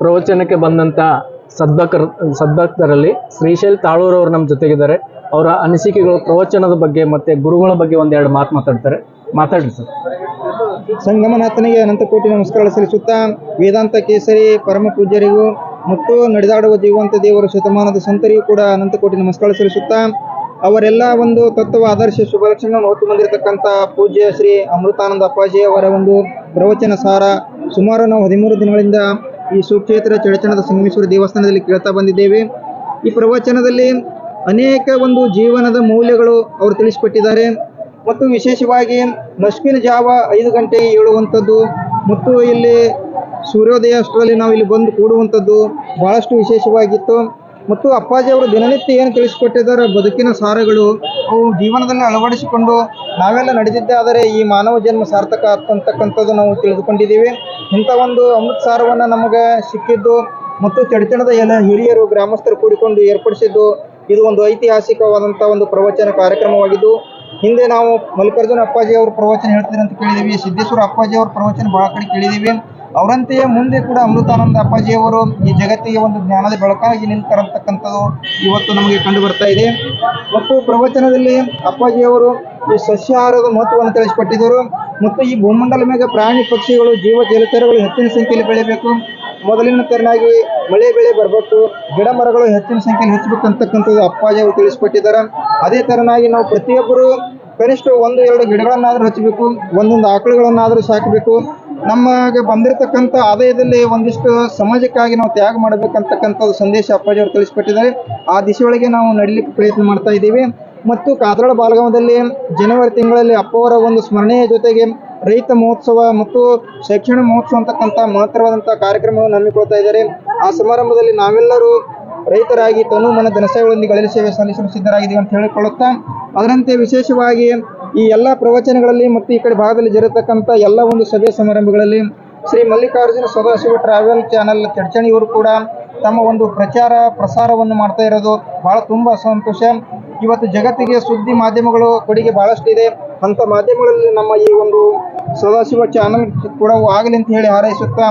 ಪ್ರವಚನಕ್ಕೆ ಬಂದಂತ ಸದ್ಭಕ್ತರ ಸದ್ಭಕ್ತರಲ್ಲಿ ಶ್ರೀಶೈಲ್ ಅವರು ನಮ್ಮ ಜೊತೆಗಿದ್ದಾರೆ. ಅವರ ಅನಿಸಿಕೆಗಳು ಪ್ರವಚನದ ಬಗ್ಗೆ ಮತ್ತೆ ಗುರುಗಳ ಬಗ್ಗೆ ಒಂದೆರಡು ಮಾತು ಮಾತಾಡ್ತಾರೆ. ಮಾತಾಡಿ ಸರ್. ಸಂಗಮನಾಥನಿಗೆ ಅನಂತ ಕೋಟಿ ನಮಸ್ಕಾರ ಸಲ್ಲಿಸುತ್ತಾ, ವೇದಾಂತ ಕೇಸರಿ, ಪರಮ ಪೂಜ್ಯರಿಗೂ ಮತ್ತು ನಡೆದಾಡುವ ಜೀವಂತ ದೇವರ ಶತಮಾನದ ಸಂತರಿಗೂ ಕೂಡ ಅನಂತ ಕೋಟಿ ನಮಸ್ಕಾರ ಸಲ್ಲಿಸುತ್ತಾ, ಅವರೆಲ್ಲ ಒಂದು ತತ್ವ ಆದರ್ಶ ಶುಭ ಲಕ್ಷಣವನ್ನು ಹೊತ್ತು ಬಂದಿರತಕ್ಕಂಥ ಪೂಜ್ಯ ಶ್ರೀ ಅಮೃತಾನಂದ ಅಪ್ಪಾಜಿ ಅವರ ಒಂದು ಪ್ರವಚನ ಸಾರ ಸುಮಾರು ನಾವು ಹದಿಮೂರು ದಿನಗಳಿಂದ ಈ ಸುಕ್ಷೇತ್ರ ಚಡಚಣದ ಸಂಗಮೇಶ್ವರ ದೇವಸ್ಥಾನದಲ್ಲಿ ಕೇಳ್ತಾ ಬಂದಿದ್ದೇವೆ. ಈ ಪ್ರವಚನದಲ್ಲಿ ಅನೇಕ ಒಂದು ಜೀವನದ ಮೌಲ್ಯಗಳು ಅವರು ತಿಳಿಸಿಕೊಟ್ಟಿದ್ದಾರೆ. ಮತ್ತು ವಿಶೇಷವಾಗಿ ನಸ್ಕಿನ ಜಾವ ಐದು ಗಂಟೆಗೆ ಏಳುವಂಥದ್ದು, ಮತ್ತು ಇಲ್ಲಿ ಸೂರ್ಯೋದಯ ಅಷ್ಟರಲ್ಲಿ ನಾವು ಇಲ್ಲಿ ಬಂದು ಕೂಡುವಂಥದ್ದು ಬಹಳಷ್ಟು ವಿಶೇಷವಾಗಿತ್ತು. ಮತ್ತು ಅಪ್ಪಾಜಿ ಅವರು ದಿನನಿತ್ಯ ಏನು ತಿಳಿಸಿಕೊಟ್ಟಿದ್ದಾರೆ, ಬದುಕಿನ ಸಾರಗಳು ಅವು ಜೀವನದಲ್ಲಿ ಅಳವಡಿಸಿಕೊಂಡು ನಾವೆಲ್ಲ ನಡೆದಿದ್ದೇ ಆದರೆ ಈ ಮಾನವ ಜನ್ಮ ಸಾರ್ಥಕ ಆಗ್ತಂತಕ್ಕಂಥದ್ದು ನಾವು ತಿಳಿದುಕೊಂಡಿದ್ದೀವಿ. ಇಂಥ ಒಂದು ಅಮೃತ ಸಾರವನ್ನು ನಮಗೆ ಸಿಕ್ಕಿದ್ದು ಮತ್ತು ಚಡಚಣದ ಎಲ್ಲ ಹಿರಿಯರು, ಗ್ರಾಮಸ್ಥರು ಕೂಡಿಕೊಂಡು ಏರ್ಪಡಿಸಿದ್ದು ಇದು ಒಂದು ಐತಿಹಾಸಿಕವಾದಂಥ ಒಂದು ಪ್ರವಚನ ಕಾರ್ಯಕ್ರಮವಾಗಿದ್ದು, ಹಿಂದೆ ನಾವು ಮಲ್ಲಿಕಾರ್ಜುನ ಅಪ್ಪಾಜಿ ಅವ್ರ ಪ್ರವಚನ ಹೇಳ್ತಾರೆ ಅಂತ ಕೇಳಿದೀವಿ ಸಿದ್ದೇಶ್ವರ ಅಪ್ಪಾಜಿ ಅವ್ರ ಪ್ರವಚನ ಭಾಳ ಕಡೆ ಕೇಳಿದೀವಿ ಅವರಂತೆಯೇ ಮುಂದೆ ಕೂಡ ಅಮೃತಾನಂದ ಅಪ್ಪಾಜಿ ಅವರು ಈ ಜಗತ್ತಿಗೆ ಒಂದು ಜ್ಞಾನದ ಬೆಳಕಾಗಿ ನಿಂತರಂತಕ್ಕಂಥದ್ದು ಇವತ್ತು ನಮಗೆ ಕಂಡು ಬರ್ತಾ ಇದೆ. ಮತ್ತು ಪ್ರವಚನದಲ್ಲಿ ಅಪ್ಪಾಜಿ ಅವರು ಈ ಸಸ್ಯಾಹಾರದ ಮಹತ್ವವನ್ನು ತಿಳಿಸಿಕೊಟ್ಟಿದ್ದರು. ಮತ್ತು ಈ ಭೂಮಂಡಲ ಮೇಲೆ ಪ್ರಾಣಿ ಪಕ್ಷಿಗಳು ಜೀವ ಜಲಚರಗಳು ಹೆಚ್ಚಿನ ಸಂಖ್ಯೆಯಲ್ಲಿ ಬೆಳೆಯಬೇಕು. ಮೊದಲಿನ ತೆರನಾಗಿ ಮಳೆ ಬೆಳೆ ಬರಬೇಕು. ಗಿಡ ಮರಗಳು ಹೆಚ್ಚಿನ ಸಂಖ್ಯೆಯಲ್ಲಿ ಹೆಚ್ಚಬೇಕಂತಕ್ಕಂಥದ್ದು ಅಪ್ಪಾಜಿ ಅವರು ತಿಳಿಸಿಕೊಟ್ಟಿದ್ದಾರೆ. ಅದೇ ತೆರನಾಗಿ ನಾವು ಪ್ರತಿಯೊಬ್ಬರು ಕನಿಷ್ಠ ಒಂದು, ಎರಡು ಗಿಡಗಳನ್ನಾದರೂ ಹಚ್ಚಬೇಕು ಒಂದೊಂದು ಆಕಳುಗಳನ್ನಾದರೂ ಸಾಕಬೇಕು. ನಮಗೆ ಬಂದಿರತಕ್ಕಂಥ ಆದಾಯದಲ್ಲಿ ಒಂದಿಷ್ಟು ಸಮಾಜಕ್ಕಾಗಿ ನಾವು ತ್ಯಾಗ ಮಾಡಬೇಕಂತಕ್ಕಂಥ ಸಂದೇಶ ಅಪ್ಪಾಜಿ ಅವರು ಆ ದಿಶೆಯೊಳಗೆ ನಾವು ನಡಲಿಕ್ಕೆ ಪ್ರಯತ್ನ ಮಾಡ್ತಾ ಇದ್ದೀವಿ. ಮತ್ತು ಕಾದ್ರಾಳ ಬಾಲಗಾಮದಲ್ಲಿ ಜನವರಿ ತಿಂಗಳಲ್ಲಿ ಅಪ್ಪವರ ಒಂದು ಸ್ಮರಣೆಯ ಜೊತೆಗೆ ರೈತ ಮಹೋತ್ಸವ ಮತ್ತು ಶೈಕ್ಷಣಿಕ ಮಹೋತ್ಸವ ಅಂತಕ್ಕಂಥ ಮಹತ್ತರವಾದಂಥ ಕಾರ್ಯಕ್ರಮವನ್ನು ಹಮ್ಮಿಕೊಳ್ತಾ ಇದ್ದಾರೆ. ಆ ಸಮಾರಂಭದಲ್ಲಿ ನಾವೆಲ್ಲರೂ ರೈತರಾಗಿ ತನು ಮನ ಧನಸೇವೆಗಳೊಂದಿಗೆ ಅಳಿಲು ಸೇವೆ ಸಲ್ಲಿಸಲು ಸಿದ್ಧರಾಗಿದ್ದೀವಿ ಅಂತ ಹೇಳಿಕೊಳ್ಳುತ್ತಾ, ಅದರಂತೆ ವಿಶೇಷವಾಗಿ ಈ ಎಲ್ಲ ಪ್ರವಚನಗಳಲ್ಲಿ ಮತ್ತು ಈ ಕಡೆ ಭಾಗದಲ್ಲಿ ಜರತಕ್ಕಂಥ ಎಲ್ಲ ಒಂದು ಸಭೆ ಸಮಾರಂಭಗಳಲ್ಲಿ ಶ್ರೀ ಮಲ್ಲಿಕಾರ್ಜುನ ಸದಾಶಿವ ಟ್ರಾವೆಲ್ ಚಾನಲ್ ಚಡ್ಚಣಿಯವರು ಕೂಡ ತಮ್ಮ ಒಂದು ಪ್ರಚಾರ ಪ್ರಸಾರವನ್ನು ಮಾಡ್ತಾ ಇರೋದು ಬಹಳ ತುಂಬ ಸಂತೋಷ. ಇವತ್ತು ಜಗತ್ತಿಗೆ ಸುದ್ದಿ ಮಾಧ್ಯಮಗಳು ಕೊಡುಗೆ ಬಹಳಷ್ಟು ಇದೆ ಅಂಥ ಮಾಧ್ಯಮಗಳಲ್ಲಿ ನಮ್ಮ ಈ ಒಂದು ಸದಾಶಿವ ಚಾನಲ್ ಕೂಡ ಆಗಲಿ ಅಂತ ಹೇಳಿ ಹಾರೈಸುತ್ತಾ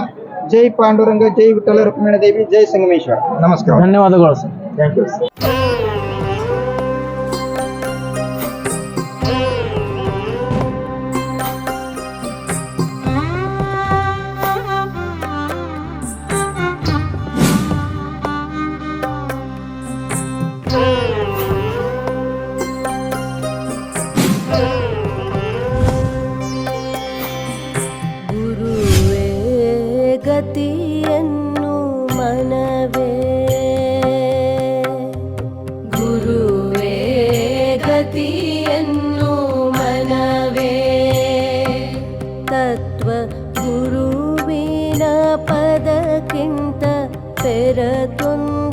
ಜೈ ಪಾಂಡುರಂಗ ಜೈ ವಿಠಲ ರುಕ್ಮಿಣ ದೇವಿ ಜೈ ಸಂಗಮೇಶ್ವರ. ನಮಸ್ಕಾರ. ಧನ್ಯವಾದಗಳು ಸರ್ ಥ್ಯಾಂಕ್ ಯು എന്നു മനവേ. ഗുരുവേ ഗതി മനവേ. തത്വ ഗുരുവിന പദക്കിಂತ പെരതൊന്നു